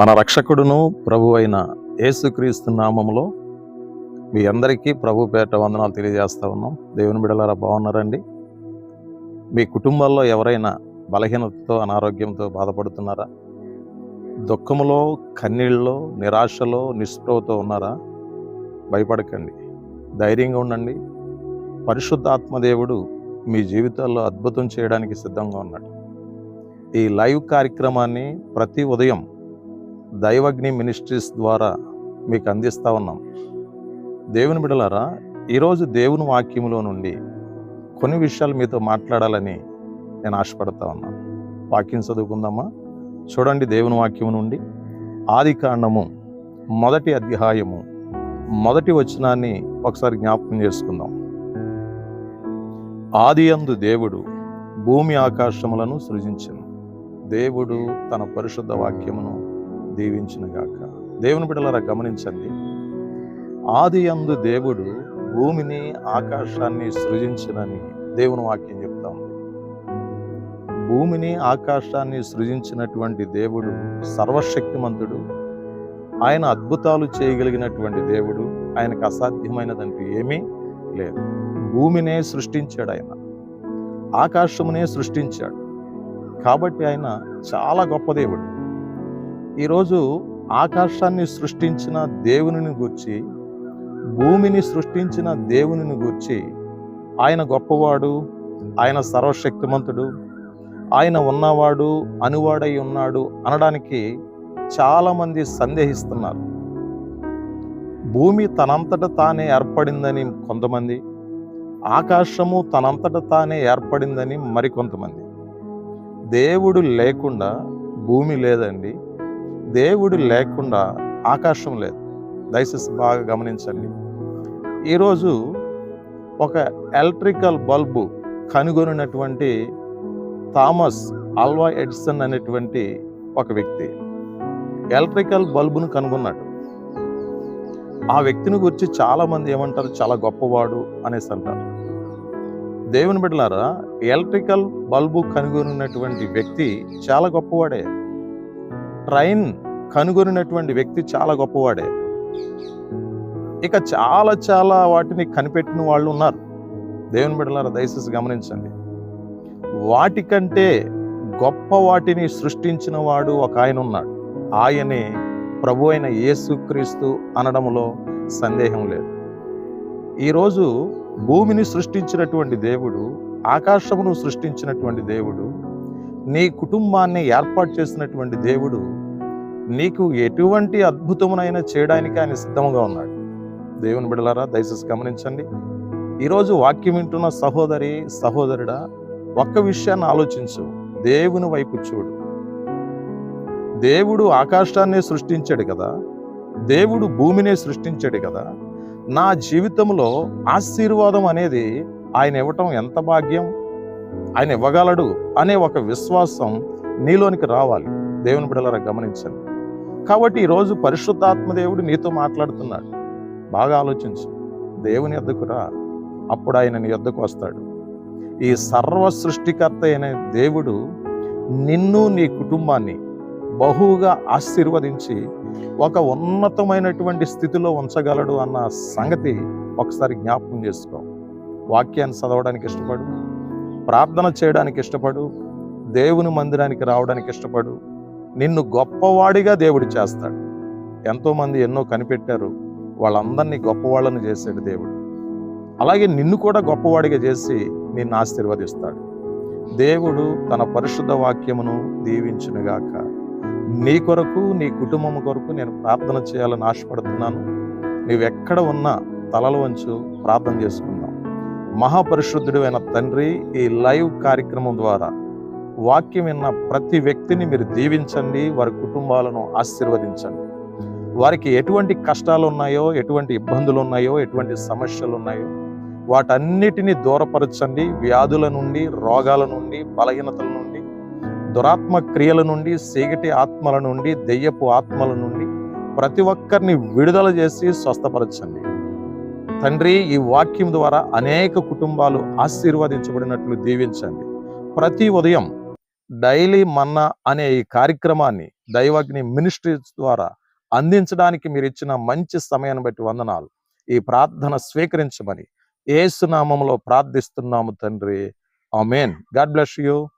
మన రక్షకుడును ప్రభు అయిన యేసుక్రీస్తు నామంలో మీ అందరికీ ప్రభు పేట వందనాలు తెలియజేస్తూ ఉన్నాం. దేవుని బిడలారా బాగున్నారండి? మీ కుటుంబాల్లో ఎవరైనా బలహీనతతో అనారోగ్యంతో బాధపడుతున్నారా? దుఃఖములో కన్నీళ్ళలో నిరాశలో నిస్పృహతో ఉన్నారా? భయపడకండి. ధైర్యంగా ఉండండి. పరిశుద్ధాత్మదేవుడు మీ జీవితాల్లో అద్భుతం చేయడానికి సిద్ధంగా ఉన్నాడు. ఈ లైవ్ కార్యక్రమాన్ని ప్రతి ఉదయం దైవగ్ని మినిస్ట్రీస్ ద్వారా మీకు అందిస్తూ ఉన్నాం. దేవుని బిడలారా ఈరోజు దేవుని వాక్యములో నుండి కొన్ని విషయాలు మీతో మాట్లాడాలని నేను ఆశపడతా ఉన్నాను వాక్యం చదువుకుందామా? చూడండి దేవుని వాక్యము నుండి. ఆది కాండము మొదటి అధ్యాయము మొదటి వచనాన్ని ఒకసారి జ్ఞాపకం చేసుకుందాం. ఆది అందు దేవుడు భూమి ఆకాశములను సృజించను. దేవుడు తన పరిశుద్ధ వాక్యమును దీవించినగాక దేవుని బిడ్డలారా గమనించండి. ఆది అందు దేవుడు భూమిని ఆకాశాన్ని సృజించినని దేవుని వాక్యం చెప్తా ఉంది. భూమిని ఆకాశాన్ని సృజించినటువంటి దేవుడు సర్వశక్తిమంతుడు. ఆయన అద్భుతాలు చేయగలిగినటువంటి దేవుడు. ఆయనకు అసాధ్యమైనదంటూ ఏమీ లేదు. భూమినే సృష్టించాడు ఆయన. ఆకాశమునే సృష్టించాడు. కాబట్టి ఆయన చాలా గొప్ప దేవుడు. ఈరోజు ఆకాశాన్ని సృష్టించిన దేవునిని గూర్చి భూమిని సృష్టించిన దేవునిని గూర్చి ఆయన గొప్పవాడు ఆయన సర్వశక్తిమంతుడు ఆయన ఉన్నవాడు అనువాడై ఉన్నాడు అనడానికి చాలామంది సందేహిస్తున్నారు. భూమి తనంతట తానే ఏర్పడిందని కొంతమంది ఆకాశము తనంతట తానే ఏర్పడిందని మరికొంతమంది. దేవుడు లేకుండా భూమి లేదండి. దేవుడు లేకుండా ఆకాశం లేదు. దయచేసి బాగా గమనించండి. ఈరోజు ఒక ఎలక్ట్రికల్ బల్బు కనుగొనినటువంటి థామస్ ఆల్వా ఎడిసన్ అనేటువంటి ఒక వ్యక్తి ఎలక్ట్రికల్ బల్బును కనుగొన్నాడు. ఆ వ్యక్తిని గురించి చాలామంది ఏమంటారు? చాలా గొప్పవాడు అనేసి అంటారు. దేవుని బిడ్డలారా ఎలక్ట్రికల్ బల్బు కనుగొనినటువంటి వ్యక్తి చాలా గొప్పవాడే. ట్రైన్ కనుగొనినటువంటి వ్యక్తి చాలా గొప్పవాడే. ఇక చాలా చాలా వాటిని కనిపెట్టిన వాళ్ళు ఉన్నారు. దేవుని బిడ్డలారా దయచేసి గమనించండి. వాటికంటే గొప్ప వాటిని సృష్టించిన వాడు ఒక ఆయన ఉన్నాడు. ఆయనే ప్రభు అయిన యేసుక్రీస్తు అనడంలో సందేహం లేదు. ఈరోజు భూమిని సృష్టించినటువంటి దేవుడు ఆకాశమును సృష్టించినటువంటి దేవుడు నీ కుటుంబాన్ని ఏర్పాటు చేసినటువంటి దేవుడు నీకు ఎటువంటి అద్భుతమునైనా చేయడానికి ఆయన సిద్ధంగా ఉన్నాడు. దేవుని బిడలారా దయచేసి గమనించండి. ఈరోజు వాక్యం వింటున్న సహోదరి సహోదరుడా ఒక్క విషయాన్ని ఆలోచించు. దేవుని వైపు చూడు. దేవుడు ఆకాశాన్ని సృష్టించాడు కదా. దేవుడు భూమినే సృష్టించాడు కదా. నా జీవితంలో ఆశీర్వాదం అనేది ఆయన ఇవ్వటం ఎంత భాగ్యం? ఆయన ఇవ్వగలడు అనే ఒక విశ్వాసం నీలోనికి రావాలి. దేవుని బిడలరా గమనించండి. కాబట్టి ఈరోజు పరిశుద్ధాత్మ దేవుడు నీతో మాట్లాడుతున్నాడు. బాగా ఆలోచించు. దేవుని యొద్దకు రా. అప్పుడు ఆయన నీ యొద్దకు వస్తాడు. ఈ సర్వ సృష్టికర్త అయిన దేవుడు నిన్ను నీ కుటుంబాన్ని బహుగా ఆశీర్వదించి ఒక ఉన్నతమైనటువంటి స్థితిలో ఉంచగలడు అన్న సంగతి ఒకసారి జ్ఞాపకం చేసుకో. వాక్యాన్ని చదవడానికి ఇష్టపడు. ప్రార్థన చేయడానికి ఇష్టపడు దేవుని మందిరానికి రావడానికి ఇష్టపడు నిన్ను గొప్పవాడిగా దేవుడు చేస్తాడు. ఎంతోమంది ఎన్నో కనిపెట్టారు వాళ్ళందరినీ గొప్పవాళ్ళని చేశాడు దేవుడు. అలాగే నిన్ను కూడా గొప్పవాడిగా చేసి నిన్ను ఆశీర్వదిస్తాడు. దేవుడు తన పరిశుద్ధ వాక్యమును దీవించునుగాక. నీ కొరకు నీ కుటుంబం కొరకు నేను ప్రార్థన చేయాలని ఆశపడుతున్నాను. నీవెక్కడ ఉన్నా తలలు వంచు ప్రార్థన చేసుకున్నాను మహాపరిశుద్ధుడు అయిన తండ్రి ఈ లైవ్ కార్యక్రమం ద్వారా వాక్యం విన్న ప్రతి వ్యక్తిని మీరు దీవించండి వారి కుటుంబాలను ఆశీర్వదించండి. వారికి ఎటువంటి కష్టాలు ఉన్నాయో ఎటువంటి ఇబ్బందులు ఉన్నాయో ఎటువంటి సమస్యలు ఉన్నాయో వాటన్నిటిని దూరపరచండి. వ్యాధుల నుండి రోగాల నుండి బలహీనతల నుండి దురాత్మ క్రియల నుండి సీగటి ఆత్మల నుండి దెయ్యపు ఆత్మల నుండి ప్రతి ఒక్కరిని విడుదల చేసి స్వస్థపరచండి. తండ్రి ఈ వాక్యం ద్వారా అనేక కుటుంబాలు ఆశీర్వదించబడినట్లు దీవించండి. ప్రతి ఉదయం డైలీ మన్నా అనే ఈ కార్యక్రమాన్ని దైవజ్ఞి మినిస్ట్రీస్ ద్వారా అందించడానికి మీరు ఇచ్చిన మంచి సమయాన్ని బట్టి వందనాలు. ఈ ప్రార్థన స్వీకరించమని ఏసునామంలో ప్రార్థిస్తున్నాము తండ్రి. ఆమెన్. God bless you.